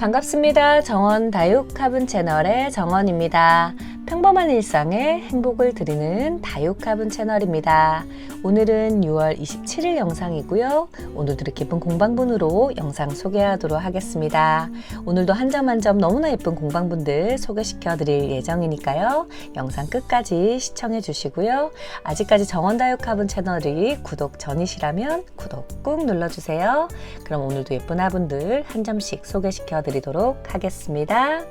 반갑습니다. 정원 다육 화분 채널의 정원입니다. 평범한 일상에 행복을 드리는 다육 화분 채널입니다. 오늘은 6월 27일 영상이고요. 오늘도 이렇게 예쁜 공방분으로 영상 소개하도록 하겠습니다. 오늘도 한 점 한 점 너무나 예쁜 공방분들 소개시켜 드릴 예정이니까요. 영상 끝까지 시청해 주시고요. 아직까지 정원 다육 화분 채널이 구독 전이시라면 구독 꾹 눌러주세요. 그럼 오늘도 예쁜 화분들 한 점씩 소개시켜 드리도록 하겠습니다.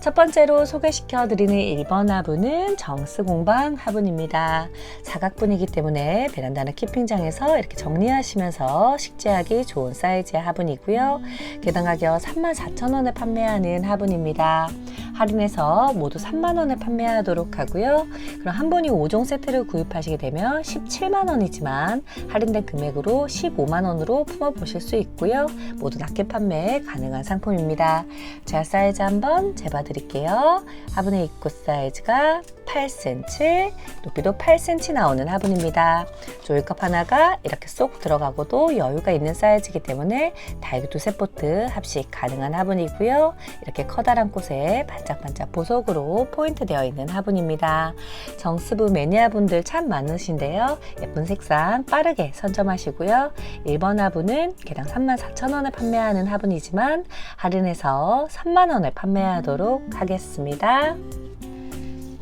첫 번째로 소개시켜 드리는 1번 화분은 정스 공방 화분입니다. 사각분이기 때문에 베란다나 키핑장에서 이렇게 정리하시면서 식재하기 좋은 사이즈의 화분이고요. 개당 가격 34,000원에 판매하는 화분입니다. 할인해서 모두 3만원에 판매하도록 하고요. 그럼 한 분이 5종 세트를 구입하시게 되면 17만원이지만 할인된 금액으로 15만원으로 품어보실 수 있고요. 모두 낮게 판매 가능한 상품입니다. 제가 사이즈 한번 재봐드릴게요. 화분의 입구 사이즈가 8cm, 높이도 8cm 나오는 화분입니다. 조이컵 하나가 이렇게 쏙 들어가고도 여유가 있는 사이즈이기 때문에 다육이 두세 포트 합식 가능한 화분이고요. 이렇게 커다란 꽃에 반짝반짝 보석으로 포인트 되어 있는 화분입니다. 정스부 매니아분들 참 많으신데요. 예쁜 색상 빠르게 선점하시고요. 1번 화분은 개당 34,000원에 판매하는 화분이지만 할인해서 3만원에 판매하도록 하겠습니다.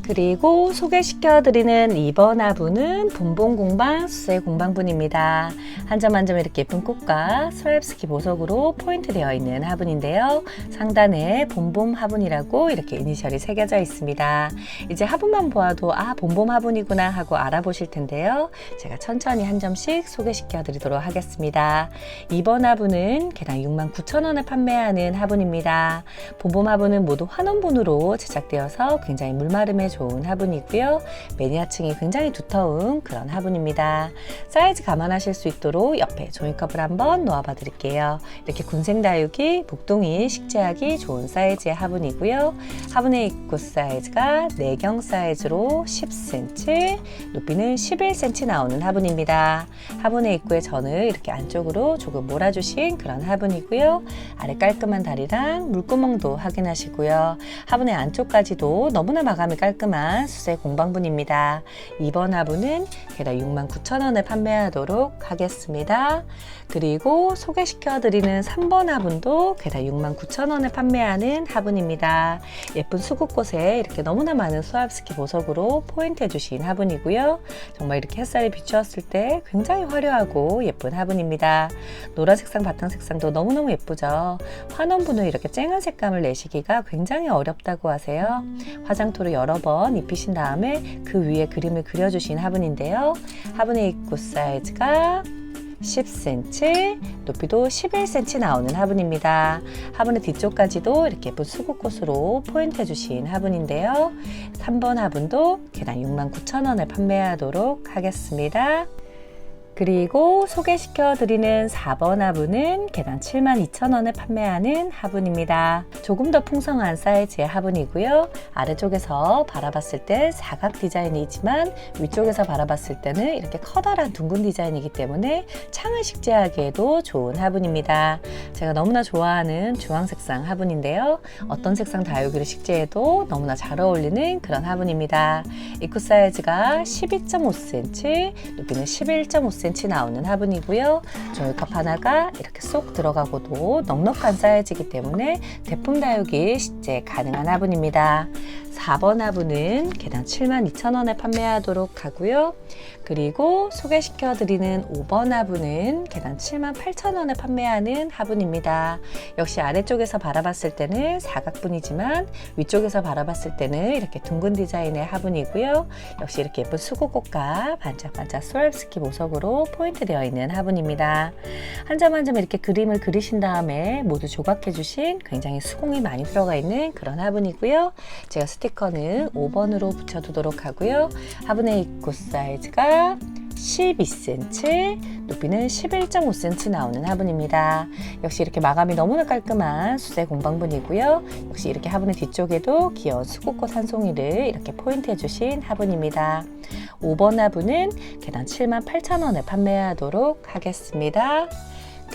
그리고 소개시켜드리는 2번 화분은 본봉공방 수세 공방분입니다. 한 점 한 점 이렇게 예쁜 꽃과 스왑스키 보석으로 포인트 되어 있는 화분인데요. 상단에 본봄 화분이라고 이렇게 이니셜이 새겨져 있습니다. 이제 화분만 보아도 아 본봄 화분이구나 하고 알아보실 텐데요. 제가 천천히 한 점씩 소개시켜드리도록 하겠습니다. 2번 화분은 개당 69,000원에 판매하는 화분입니다. 본봄 화분은 모두 환원분으로 제작되어서 굉장히 물마름에 좋은 화분이고요. 매니아층이 굉장히 두터운 그런 화분입니다. 사이즈 감안하실 수 있도록 옆에 종이컵을 한번 놓아봐 드릴게요. 이렇게 군생 다육이 목동이 식재하기 좋은 사이즈의 화분이고요. 화분의 입구 사이즈가 내경 사이즈로 10cm, 높이는 11cm 나오는 화분입니다. 화분의 입구에 전을 이렇게 안쪽으로 조금 몰아주신 그런 화분이고요. 아래 깔끔한 다리랑 물구멍도 확인하시고요. 화분의 안쪽까지도 너무나 마감이 깔끔 한 수세 공방분입니다. 이번 화분은 개당 69,000원에 판매하도록 하겠습니다. 그리고 소개시켜 드리는 3번 화분도 개당 69,000원에 판매하는 화분입니다. 예쁜 수국꽃에 이렇게 너무나 많은 수압스키 보석으로 포인트 해 주신 화분이고요. 정말 이렇게 햇살이 비추었을 때 굉장히 화려하고 예쁜 화분입니다. 노란 색상, 바탕 색상도 너무너무 예쁘죠. 환원분을 이렇게 쨍한 색감을 내시기가 굉장히 어렵다고 하세요. 화장토를 여러 번 입히신 다음에 그 위에 그림을 그려주신 화분인데요. 화분의 입구 사이즈가 10cm, 높이도 11cm 나오는 화분입니다. 화분의 뒤쪽까지도 이렇게 예쁜 수국꽃으로 포인트 해주신 화분인데요. 3번 화분도 개당 69,000원에 판매하도록 하겠습니다. 그리고 소개시켜 드리는 4번 화분은 개당 72,000원에 판매하는 화분입니다. 조금 더 풍성한 사이즈의 화분이고요. 아래쪽에서 바라봤을 때 사각 디자인이지만 위쪽에서 바라봤을 때는 이렇게 커다란 둥근 디자인이기 때문에 창을 식재하기에도 좋은 화분입니다. 제가 너무나 좋아하는 주황색상 화분인데요. 어떤 색상 다육이를 식재해도 너무나 잘 어울리는 그런 화분입니다. 입구 사이즈가 12.5cm, 높이는 11.5cm 나오는 화분이고요. 저희컵 하나가 이렇게 쏙 들어가고도 넉넉한 사이즈이기 때문에 대품 다육이 식재 가능한 화분입니다. 4번 화분은 개당 72,000원에 판매하도록 하고요. 그리고 소개시켜 드리는 5번 화분은 개당 78,000원에 판매하는 화분입니다. 역시 아래쪽에서 바라봤을 때는 사각분이지만 위쪽에서 바라봤을 때는 이렇게 둥근 디자인의 화분이고요. 역시 이렇게 예쁜 수국꽃과 반짝반짝 스월스키 보석으로 포인트 되어 있는 화분입니다. 한 점 한 점 이렇게 그림을 그리신 다음에 모두 조각해 주신 굉장히 수공이 많이 들어가 있는 그런 화분이고요. 제가 스티커는 5번으로 붙여두도록 하고요. 화분의 입구 사이즈 가 12cm, 높이는 11.5cm 나오는 화분입니다. 역시 이렇게 마감이 너무나 깔끔한 수제 공방분이고요. 역시 이렇게 화분의 뒤쪽에도 귀여운 수국꽃 한 송이를 이렇게 포인트 해 주신 화분입니다. 5번 화분은 개당 78,000원에 판매하도록 하겠습니다.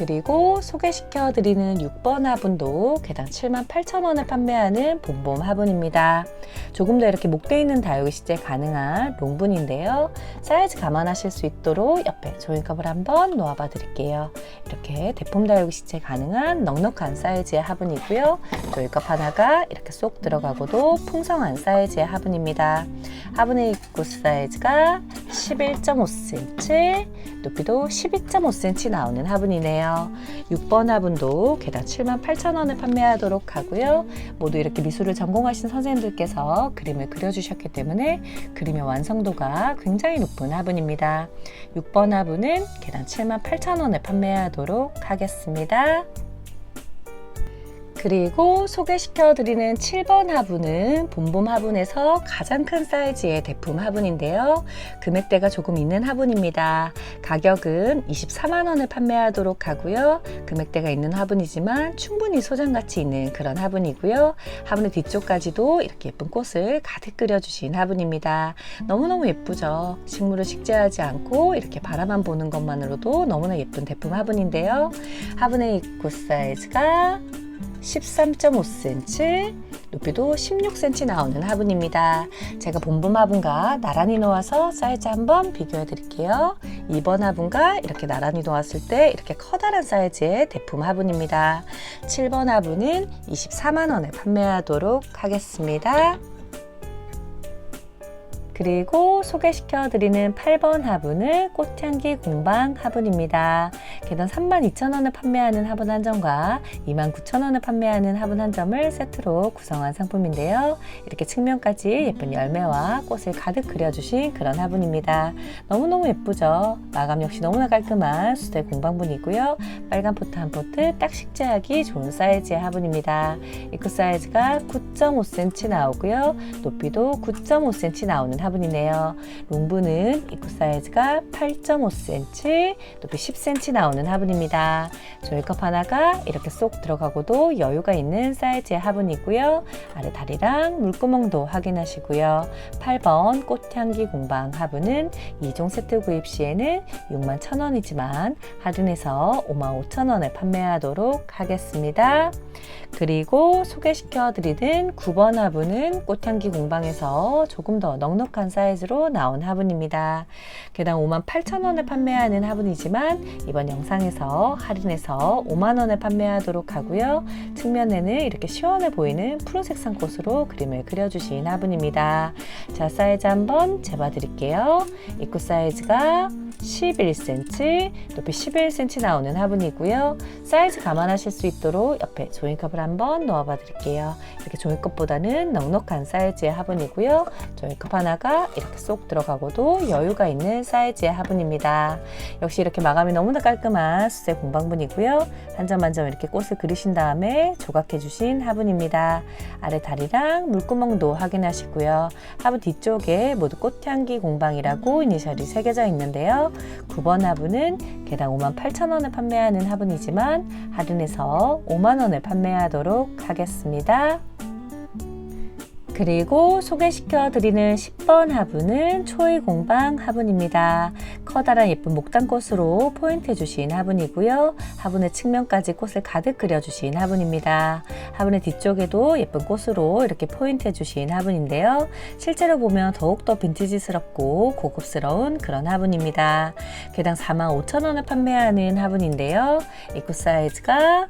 그리고 소개시켜 드리는 6번 화분도 개당 78,000원에 판매하는 봄봄 화분입니다. 조금 더 이렇게 목대 있는 다육이 시제 가능한 롱분인데요. 사이즈 감안하실 수 있도록 옆에 조인컵을 한번 놓아봐 드릴게요. 이렇게 대품 다육이 시제 가능한 넉넉한 사이즈의 화분이고요. 조인컵 하나가 이렇게 쏙 들어가고도 풍성한 사이즈의 화분입니다. 화분의 입구 사이즈가 11.5cm, 높이도 12.5cm 나오는 화분이네요. 6번 화분도 개당 78,000원에 판매하도록 하고요. 모두 이렇게 미술을 전공하신 선생님들께서 그림을 그려주셨기 때문에 그림의 완성도가 굉장히 높은 화분입니다. 6번 화분은 개당 78,000원에 판매하도록 하겠습니다. 그리고 소개시켜 드리는 7번 화분은 봄봄 화분에서 가장 큰 사이즈의 대품 화분인데요. 금액대가 조금 있는 화분입니다. 가격은 24만 원에 판매하도록 하고요. 금액대가 있는 화분이지만 충분히 소장가치 있는 그런 화분이고요. 화분의 뒤쪽까지도 이렇게 예쁜 꽃을 가득 그려주신 화분입니다. 너무너무 예쁘죠. 식물을 식재하지 않고 이렇게 바라만 보는 것만으로도 너무나 예쁜 대품 화분인데요. 화분의 입구 사이즈가 13.5cm, 높이도 16cm 나오는 화분입니다. 제가 본분 화분과 나란히 놓아서 사이즈 한번 비교해 드릴게요. 2번 화분과 이렇게 나란히 놓았을 때 이렇게 커다란 사이즈의 대품 화분입니다. 7번 화분은 24만원에 판매하도록 하겠습니다. 그리고 소개시켜 드리는 8번 화분은 꽃향기 공방 화분입니다. 개당 32,000원에 판매하는 화분 한 점과 29,000원에 판매하는 화분 한 점을 세트로 구성한 상품인데요. 이렇게 측면까지 예쁜 열매와 꽃을 가득 그려주신 그런 화분입니다. 너무너무 예쁘죠? 마감 역시 너무나 깔끔한 수제 공방분이고요. 빨간 포트 한 포트 딱 식재하기 좋은 사이즈의 화분입니다. 입구 사이즈가 9.5cm 나오고요. 높이도 9.5cm 나오는 화분 이네요. 롱분은 입구 사이즈가 8.5cm, 높이 10cm 나오는 화분입니다. 조이컵 하나가 이렇게 쏙 들어가고도 여유가 있는 사이즈의 화분이고요. 아래 다리랑 물구멍도 확인하시고요. 8번 꽃향기 공방 화분은 2종 세트 구입 시에는 6만 1,000원이지만 할인해서 5만 5천원에 판매하도록 하겠습니다. 그리고 소개시켜 드리는 9번 화분은 꽃향기 공방에서 조금 더 넉넉한 사이즈로 나온 화분입니다. 개당 5만 8천 원에 판매하는 화분이지만 이번 영상에서 할인해서 5만 원에 판매하도록 하고요. 측면에는 이렇게 시원해 보이는 푸른색 산꽃으로 그림을 그려주신 화분입니다. 자 사이즈 한번 재봐 드릴게요. 입구 사이즈가 11cm, 높이 11cm 나오는 화분이고요. 사이즈 감안하실 수 있도록 옆에 조인컵을 한번 넣어봐 드릴게요. 이렇게 종이컵보다는 넉넉한 사이즈의 화분이고요. 종이컵 하나 가 이렇게 쏙 들어가고도 여유가 있는 사이즈의 화분입니다. 역시 이렇게 마감이 너무나 깔끔한 수제 공방분이고요. 한 점 한 점 이렇게 꽃을 그리신 다음에 조각해 주신 화분입니다. 아래 다리랑 물구멍도 확인하시고요. 화분 뒤쪽에 모두 꽃향기 공방이라고 이니셜이 새겨져 있는데요. 9번 화분은 개당 5만 8천 원에 판매하는 화분이지만 할인해서 5만 원에 판매하도록 하겠습니다. 그리고 소개시켜 드리는 10번 화분은 초이 공방 화분입니다. 커다란 예쁜 목단꽃으로 포인트 주신 화분이고요. 화분의 측면까지 꽃을 가득 그려 주신 화분입니다. 화분의 뒤쪽에도 예쁜 꽃으로 이렇게 포인트 주신 화분인데요. 실제로 보면 더욱더 빈티지스럽고 고급스러운 그런 화분입니다. 개당 45,000원에 판매하는 화분인데요. 입구 사이즈가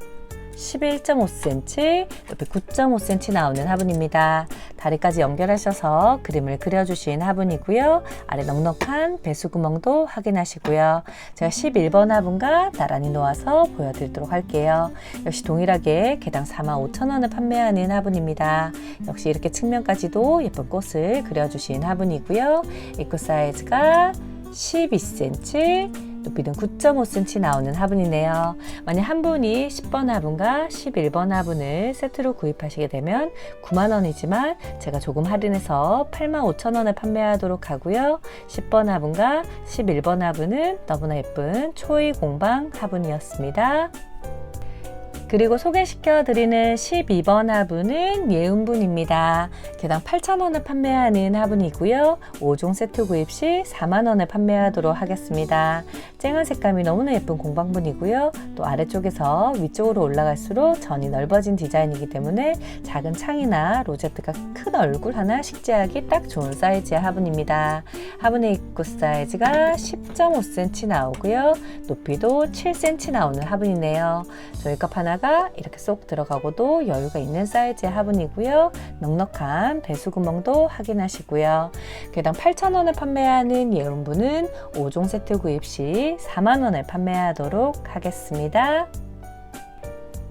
11.5cm, 옆에 9.5cm 나오는 화분입니다. 다리까지 연결하셔서 그림을 그려주신 화분이고요. 아래 넉넉한 배수구멍도 확인하시고요. 제가 11번 화분과 나란히 놓아서 보여드리도록 할게요. 역시 동일하게 개당 45,000원을 판매하는 화분입니다. 역시 이렇게 측면까지도 예쁜 꽃을 그려주신 화분이고요. 입구 사이즈가 12cm, 높이는 9.5cm 나오는 화분이네요. 만약 한 분이 10번 화분과 11번 화분을 세트로 구입하시게 되면 9만원이지만 제가 조금 할인해서 8만 5천원에 판매하도록 하고요. 10번 화분과 11번 화분은 너무나 예쁜 초이 공방 화분이었습니다. 그리고 소개시켜 드리는 12번 화분은 예은분입니다. 개당 8,000원에 판매하는 화분이고요. 5종 세트 구입 시 4만원에 판매하도록 하겠습니다. 쨍한 색감이 너무나 예쁜 공방분이고요. 또 아래쪽에서 위쪽으로 올라갈수록 전이 넓어진 디자인이기 때문에 작은 창이나 로제트가 큰 얼굴 하나 식재하기 딱 좋은 사이즈의 화분입니다. 화분의 입구 사이즈가 10.5cm 나오고요. 높이도 7cm 나오는 화분이네요. 조이컵 하나 가 이렇게 쏙 들어가고도 여유가 있는 사이즈의 화분이고요. 넉넉한 배수 구멍도 확인하시고요. 개당 8,000원에 판매하는 예온분은 5종 세트 구입 시 4만원에 판매하도록 하겠습니다.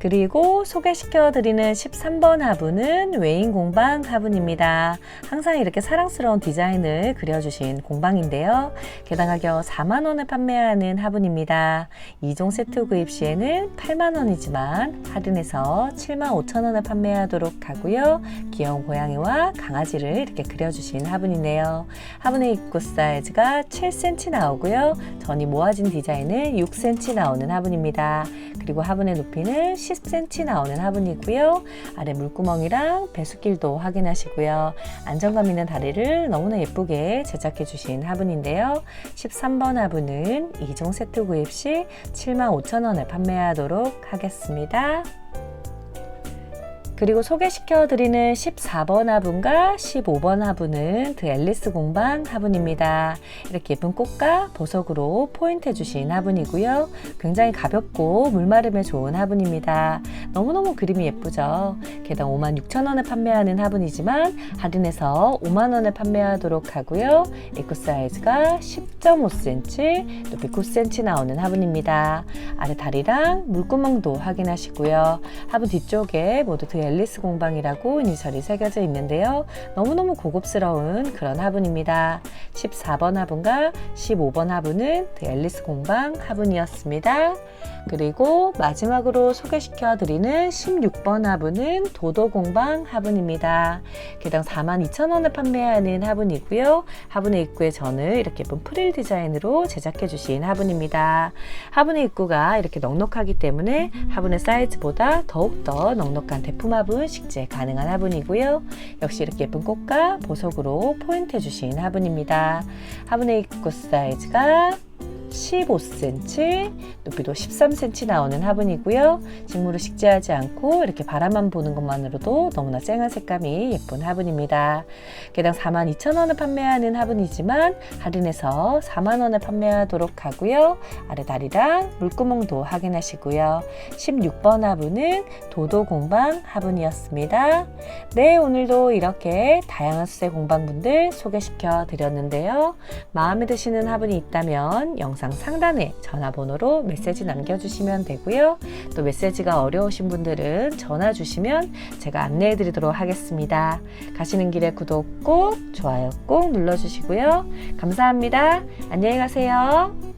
그리고 소개시켜 드리는 13번 화분은 웨인 공방 화분입니다. 항상 이렇게 사랑스러운 디자인을 그려주신 공방인데요. 개당 가격 4만원에 판매하는 화분입니다. 2종 세트 구입 시에는 8만원이지만 할인해서 7만 5천원에 판매하도록 하고요. 귀여운 고양이와 강아지를 이렇게 그려주신 화분이네요. 화분의 입구 사이즈가 7cm 나오고요. 전이 모아진 디자인은 6cm 나오는 화분입니다. 그리고 화분의 높이는 10cm 나오는 화분이고요. 아래 물구멍이랑 배수길도 확인하시고요. 안정감 있는 다리를 너무나 예쁘게 제작해 주신 화분인데요. 13번 화분은 2종 세트 구입 시 75,000원에 판매하도록 하겠습니다. 그리고 소개시켜 드리는 14번 화분과 15번 화분은 드 앨리스 공방 화분입니다. 이렇게 예쁜 꽃과 보석으로 포인트 주신 화분이고요. 굉장히 가볍고 물마름에 좋은 화분입니다. 너무너무 그림이 예쁘죠. 개당 56,000원에 판매하는 화분이지만 할인해서 5만원에 판매하도록 하고요. 입구 사이즈가 10.5cm, 높이 9cm 나오는 화분입니다. 아래 다리랑 물구멍도 확인하시고요. 화분 뒤쪽에 모두 드 앨리스 공방이라고 이니셜이 새겨져 있는데요. 너무너무 고급스러운 그런 화분입니다. 14번 화분과 15번 화분은 드 앨리스 공방 화분이었습니다. 그리고 마지막으로 소개시켜 드리는 16번 화분은 도도 공방 화분입니다. 개당 42,000원에 판매하는 화분이고요. 화분의 입구에 전을 이렇게 예쁜 프릴 디자인으로 제작해 주신 화분입니다. 화분의 입구가 이렇게 넉넉하기 때문에 화분의 사이즈보다 더욱더 넉넉한 대품 화분 식재 가능한 화분이고요. 역시 이렇게 예쁜 꽃과 보석으로 포인트 해주신 화분입니다. 화분의 입구 사이즈가 15cm, 높이도 13cm 나오는 화분이고요. 직물을 식재하지 않고 이렇게 바라만 보는 것만으로도 너무나 쨍한 색감이 예쁜 화분입니다. 개당 42,000원에 판매하는 화분이지만 할인해서 4만원에 판매하도록 하고요. 아래 다리랑 물구멍도 확인하시고요. 16번 화분은 도도 공방 화분이었습니다. 네, 오늘도 이렇게 다양한 수세 공방분들 소개시켜 드렸는데요. 마음에 드시는 화분이 있다면 영상 상단에 전화번호로 메시지 남겨주시면 되고요. 또 메시지가 어려우신 분들은 전화 주시면 제가 안내해 드리도록 하겠습니다. 가시는 길에 구독 꼭, 좋아요 꼭 눌러주시고요. 감사합니다. 안녕히 가세요.